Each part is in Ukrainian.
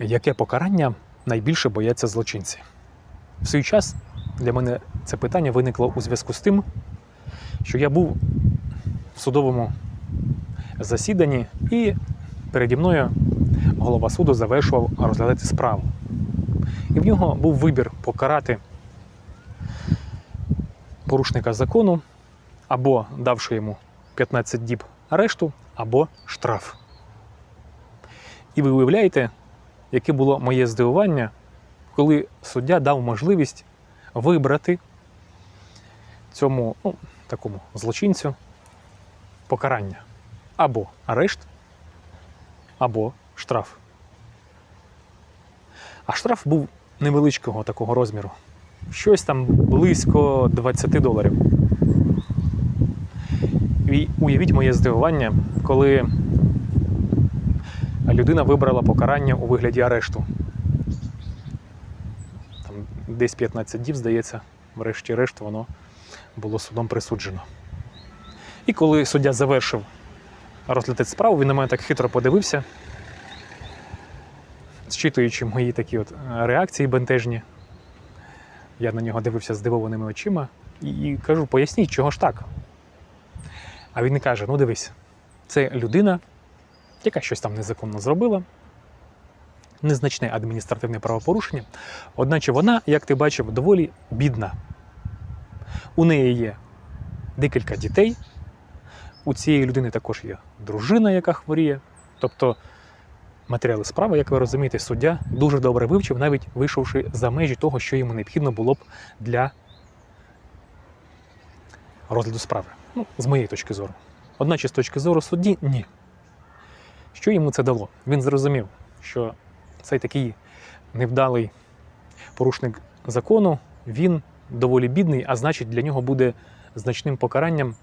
Яке покарання найбільше бояться злочинці? В свій час для мене це питання виникло у зв'язку з тим, що я був в судовому засіданні, і переді мною голова суду завершував розглядати справу. І в нього був вибір покарати порушника закону або давши йому 15 діб арешту, або штраф. І ви уявляєте, яке було моє здивування, коли суддя дав можливість вибрати цьому ну, такому злочинцю покарання або арешт, або штраф. А штраф був невеличкого такого розміру. Щось там близько 20 доларів. І уявіть моє здивування, коли людина вибрала покарання у вигляді арешту. Там десь 15 діб, здається, врешті-решт воно було судом присуджено. І коли суддя завершив розглядати справу, він на мене так хитро подивився, зчитуючи мої такі от е, реакції бентежні. Я на нього дивився здивованими очима і, і кажу: поясніть, чого ж так? А він каже: ну дивись, це людина, яка щось там незаконно зробила, незначне адміністративне правопорушення. Одначе вона, як ти бачив, доволі бідна. У неї є декілька дітей. У цієї людини також є дружина, яка хворіє. Тобто матеріали справи, як ви розумієте, суддя дуже добре вивчив, навіть вийшовши за межі того, що йому необхідно було б для розгляду справи. Ну, з моєї точки зору. Одначе, з точки зору судді, ні. Що йому це дало? Він зрозумів, що цей такий невдалий порушник закону, він доволі бідний, а значить, для нього буде значним покаранням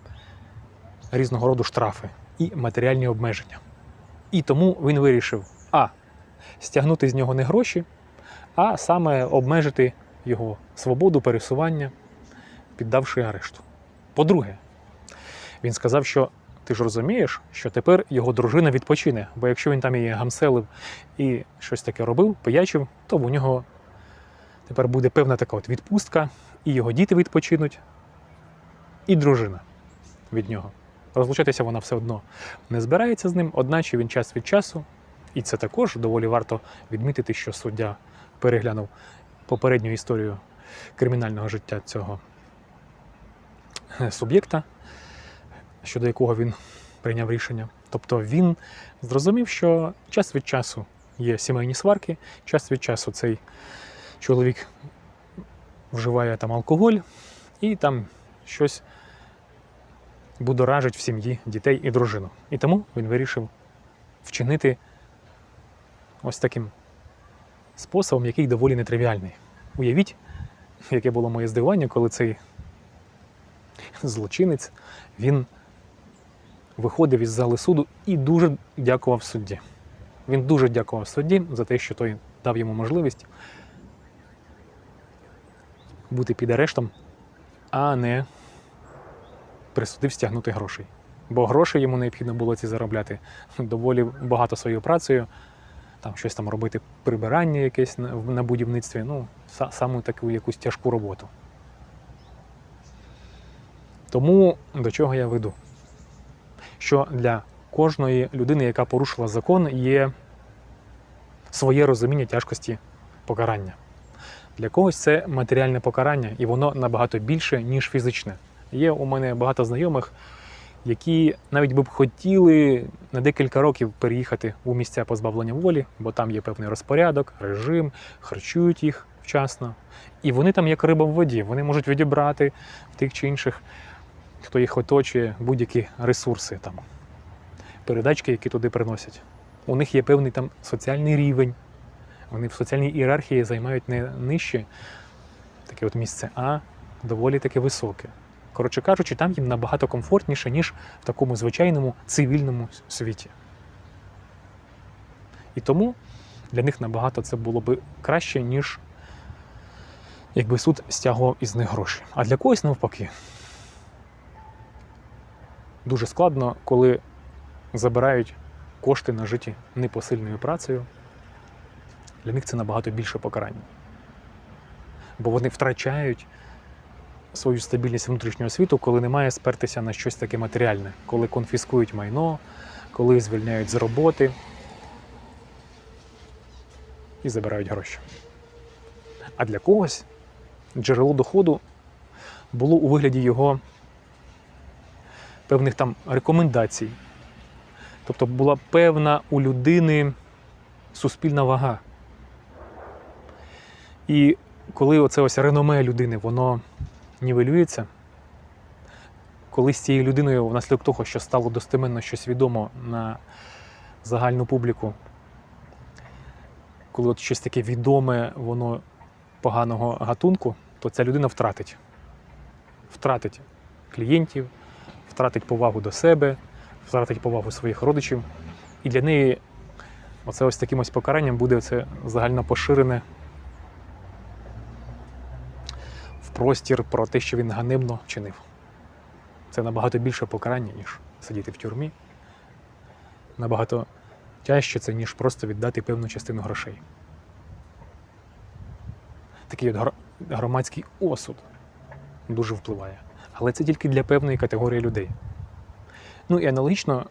різного роду штрафи і матеріальні обмеження. І тому він вирішив а. стягнути з нього не гроші, а саме обмежити його свободу пересування, піддавши арешту. По-друге, він сказав, що ти ж розумієш, що тепер його дружина відпочине, бо якщо він там її гамселив і щось таке робив, пиячив, то у нього тепер буде певна така от відпустка, і його діти відпочинуть, і дружина від нього. Розлучатися вона все одно не збирається з ним, одначе він час від часу, і це також доволі варто відмітити, що суддя переглянув попередню історію кримінального життя цього е, суб'єкта, щодо якого він прийняв рішення. Тобто він зрозумів, що час від часу є сімейні сварки, час від часу цей чоловік вживає там алкоголь і там щось будоражить в сім'ї дітей і дружину. І тому він вирішив вчинити ось таким способом, який доволі нетривіальний. Уявіть, яке було моє здивування, коли цей злочинець він виходив із зали суду і дуже дякував судді. Він дуже дякував судді за те, що той дав йому можливість бути під арештом, а не присудив стягнути грошей. Бо грошей йому необхідно було ці заробляти доволі багато своєю працею, там щось там робити, прибирання якесь на, будівництві, ну, са- саму таку якусь тяжку роботу. Тому до чого я веду? Що для кожної людини, яка порушила закон, є своє розуміння тяжкості покарання. Для когось це матеріальне покарання, і воно набагато більше, ніж фізичне. Є у мене багато знайомих, які навіть би б хотіли на декілька років переїхати у місця позбавлення волі, бо там є певний розпорядок, режим, харчують їх вчасно. І вони там як риба в воді, вони можуть відібрати в тих чи інших, хто їх оточує, будь-які ресурси, там, передачки, які туди приносять. У них є певний там соціальний рівень. Вони в соціальній ієрархії займають не нижче таке от місце, а доволі таке високе. Коротше кажучи, там їм набагато комфортніше, ніж в такому звичайному цивільному світі. І тому для них набагато це було би краще, ніж якби суд стягував із них гроші. А для когось навпаки. Дуже складно, коли забирають кошти нажиті непосильною працею, Для них це набагато більше покарання. Бо вони втрачають свою стабільність внутрішнього світу, коли немає спертися на щось таке матеріальне, коли конфіскують майно, коли звільняють з роботи і забирають гроші. А для когось джерело доходу було у вигляді його певних там рекомендацій. Тобто була певна у людини суспільна вага. І коли оце ось реноме людини, воно нівелюється, коли з цією людиною, внаслідок того, що стало достеменно щось відомо на загальну публіку, коли от щось таке відоме, воно поганого гатунку, то ця людина втратить. Втратить клієнтів, втратить повагу до себе, втратить повагу своїх родичів. І для неї оце ось таким ось покаранням буде це загально поширене в простір про те, що він ганебно вчинив. Це набагато більше покарання, ніж сидіти в тюрмі. Набагато тяжче це, ніж просто віддати певну частину грошей. Такий от громадський осуд дуже впливає. Але це тільки для певної категорії людей. Ну і аналогічно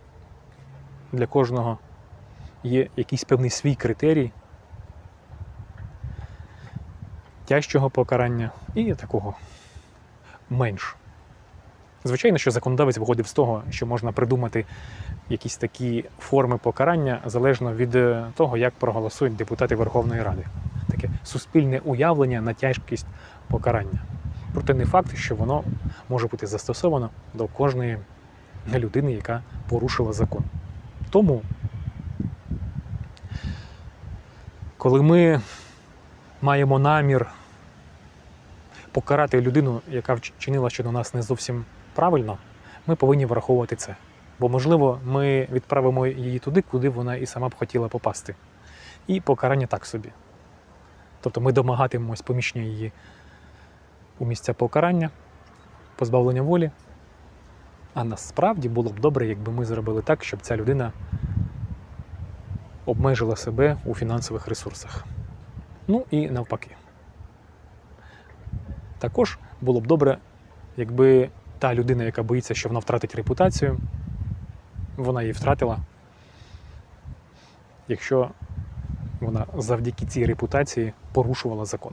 для кожного є якийсь певний свій критерій тяжчого покарання і такого менш. Звичайно, що законодавець виходив з того, що можна придумати якісь такі форми покарання залежно від е, того, як проголосують депутати Верховної Ради. Таке суспільне уявлення на тяжкість покарання. Проте не факт, що воно може бути застосовано до кожної людини, яка порушила закон. Тому, коли ми маємо намір покарати людину, яка вчинила щодо нас не зовсім правильно, ми повинні враховувати це. Бо, можливо, ми відправимо її туди, куди вона і сама б хотіла попасти. І покарання так собі. Тобто ми домагатимемось поміщення її у місця покарання, позбавлення волі. А насправді було б добре, якби ми зробили так, щоб ця людина обмежила себе у фінансових ресурсах. Ну і навпаки. Також було б добре, якби та людина, яка боїться, що вона втратить репутацію, вона її втратила. Якщо вона завдяки цій репутації порушувала закон.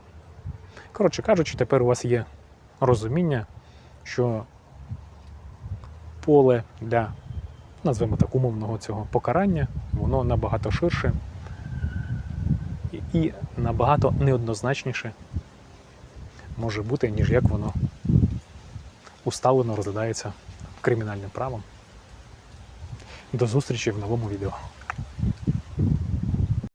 Коротше кажучи, тепер у вас є розуміння, що поле для, назвемо так, умовного цього покарання, воно набагато ширше і- набагато неоднозначніше може бути, ніж як воно усталено розглядається кримінальним правом. До зустрічі в новому відео.